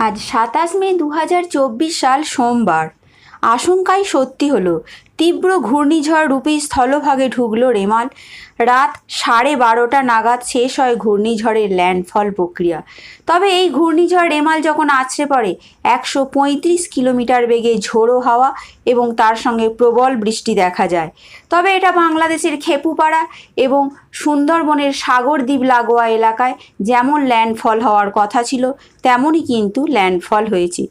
আজ সাতাশ মে দু হাজার চব্বিশ সাল সোমবার। আশঙ্কাই সত্যি হলো তীব্র ঘূর্ণিঝড় রূপী স্থলভাগে ঢুকলো রেমাল। রাত সাড়ে বারোটা নাগাদ শেষ হয় ঘূর্ণিঝড়ের ল্যান্ডফল প্রক্রিয়া। তবে এই ঘূর্ণিঝড় রেমাল যখন আছড়ে পড়ে, একশো পঁয়ত্রিশ কিলোমিটার বেগে ঝোড়ো হাওয়া এবং তার সঙ্গে প্রবল বৃষ্টি দেখা যায়। তবে এটা বাংলাদেশের খেপুপাড়া এবং সুন্দরবনের সাগর দ্বীপ লাগোয়া এলাকায় যেমন ল্যান্ডফল হওয়ার কথা ছিল, তেমনই কিন্তু ল্যান্ডফল হয়েছে।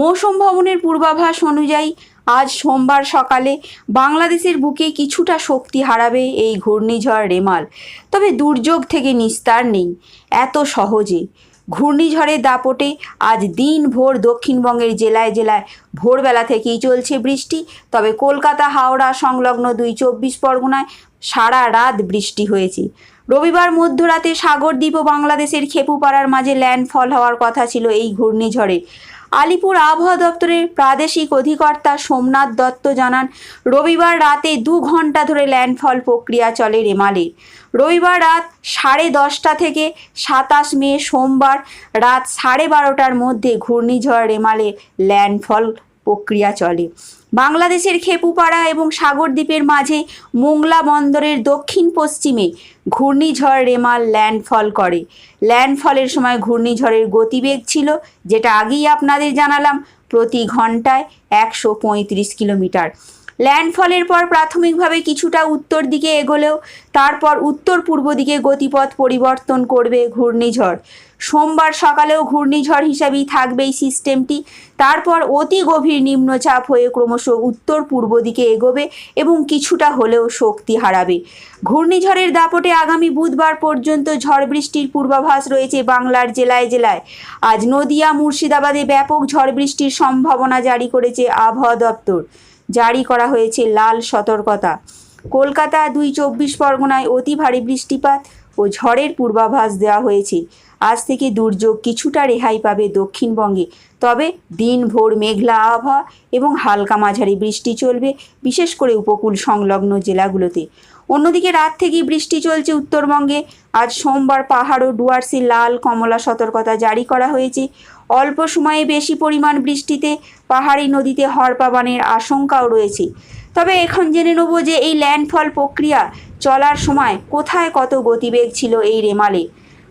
মৌসুম ভবনের পূর্বাভাস অনুযায়ী আজ সোমবার সকালে বাংলাদেশের বুকে কিছুটা শক্তি হারাবে এই ঘূর্ণিঝড় রেমাল। তবে দুর্যোগ থেকে নিস্তার নেই, এত সহজে। ঘূর্ণিঝড়ের দাপটে আজ দিনভর দক্ষিণবঙ্গের জেলায় জেলায় ভোরবেলা থেকেই চলছে বৃষ্টি। তবে কলকাতা, হাওড়া সংলগ্ন দুই চব্বিশ পরগনায় সারা রাত বৃষ্টি হয়েছে। রবিবার মধ্যরাতে সাগরদ্বীপ ও বাংলাদেশের খেপুপাড়ার মাঝে ল্যান্ডফল হওয়ার কথা ছিল এই ঘূর্ণিঝড়ে। আলিপুর আবহাওয়া দপ্তরের প্রাদেশিক অধিকর্তা সোমনাথ দত্ত জানান, রবিবার রাতে দু ঘণ্টা ধরে ল্যান্ডফল প্রক্রিয়া চলে রেমালে রবিবার রাত সাড়ে দশটা থেকে সাতাশ মে সোমবার রাত সাড়ে বারোটার মধ্যে ঘূর্ণিঝড় রেমালে ল্যান্ডফল প্রক্রিয়া চলে। বাংলাদেশের খেপুপাড়া এবং সাগরদ্বীপের মাঝে মোংলা বন্দরের দক্ষিণ পশ্চিমে ঘূর্ণিঝড় রেমাল ল্যান্ডফল করে। ল্যান্ডফলের সময় ঘূর্ণিঝড়ের গতিবেগ ছিল, যেটা আগেই আপনাদের জানালাম, প্রতি ঘন্টায় একশো পঁয়ত্রিশ কিলোমিটার। ল্যান্ডফলের পর প্রাথমিকভাবে কিছুটা উত্তর দিকে এগোলেও তারপর উত্তর পূর্ব দিকে গতিপথ পরিবর্তন করবে ঘূর্ণিঝড়। সোমবার সকালেও ঘূর্ণিঝড় হিসাবেই থাকবে এই সিস্টেমটি। তারপর অতি গভীর নিম্নচাপ হয়ে ক্রমশ উত্তর পূর্ব দিকে এগোবে এবং কিছুটা হলেও শক্তি হারাবে। ঘূর্ণিঝড়ের দাপটে আগামী বুধবার পর্যন্ত ঝড় বৃষ্টির পূর্বাভাস রয়েছে বাংলার জেলায় জেলায়। আজ নদিয়া, মুর্শিদাবাদে ব্যাপক ঝড় বৃষ্টির সম্ভাবনা জারি করেছে আবহাওয়া দপ্তর। জারি করা হয়েছে লাল সতর্কতা। কলকাতা দুই চব্বিশ পরগনায় অতি ভারী বৃষ্টিপাত ও ঝড়ের পূর্বাভাস দেওয়া হয়েছে। আজ থেকে দুর্যোগ কিছুটা রেহাই পাবে দক্ষিণবঙ্গে। তবে দিনভর মেঘলা আবহাওয়া এবং হালকা মাঝারি বৃষ্টি চলবে, বিশেষ করে উপকূল সংলগ্ন জেলাগুলোতে। অন্যদিকে রাত থেকেই বৃষ্টি চলছে উত্তরবঙ্গে। আজ সোমবার পাহাড় ও ডুয়ার্সে লাল কমলা সতর্কতা জারি করা হয়েছে। অল্প সময়ে বেশি পরিমাণ বৃষ্টিতে পাহাড়ি নদীতে হরপাবানের আশঙ্কাও রয়েছে। তবে এখন জেনে নেব যে এই ল্যান্ডফল প্রক্রিয়া চলার সময় কোথায় কত গতিবেগ ছিল এই রেমালে।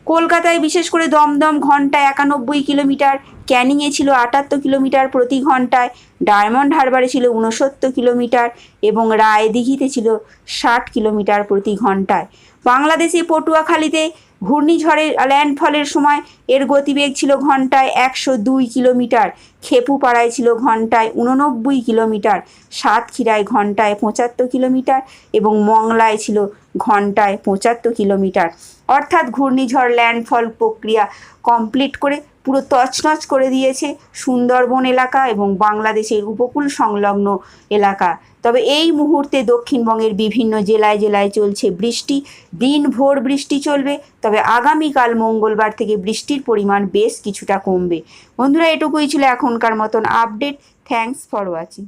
কলকাতায় বিশেষ করে দমদম ঘণ্টা একানব্বই কিলোমিটার ক্যানিংয়ে ছিল আটাত্তর কিলোমিটার প্রতি ঘন্টায়, ডায়মন্ড হারবারে ছিল উনসত্তর কিলোমিটার এবং রায়দিঘিতে ছিল ষাট কিলোমিটার প্রতি ঘন্টায়। বাংলাদেশে পটুয়াখালীতে ঘূর্ণিঝড়ের ল্যান্ডফলের সময় এর গতিবেগ ছিল ঘন্টায় একশো দুই কিলোমিটার, খেপুপাড়ায় ছিল ঘন্টায় উননব্বই কিলোমিটার, সাতক্ষীরায় ঘন্টায় পঁচাত্তর কিলোমিটার এবং মংলায় ছিল ঘন্টায় পঁচাত্তর কিলোমিটার। অর্থাৎ ঘূর্ণিঝড় ল্যান্ডফল প্রক্রিয়া কমপ্লিট করে পুরো তছনছ করে দিয়েছে সুন্দরবন এলাকা এবং বাংলাদেশের উপকূল সংলগ্ন এলাকা। তবে এই মুহূর্তে দক্ষিণবঙ্গের বিভিন্ন জেলায় জেলায় চলছে বৃষ্টি। দিন ভোর বৃষ্টি চলবে, তবে আগামীকাল মঙ্গলবার থেকে বৃষ্টির পরিমাণ বেশ কিছুটা কমবে। বন্ধুরা, এটুকুই ছিল এখনকার মতন আপডেট। Thanks for watching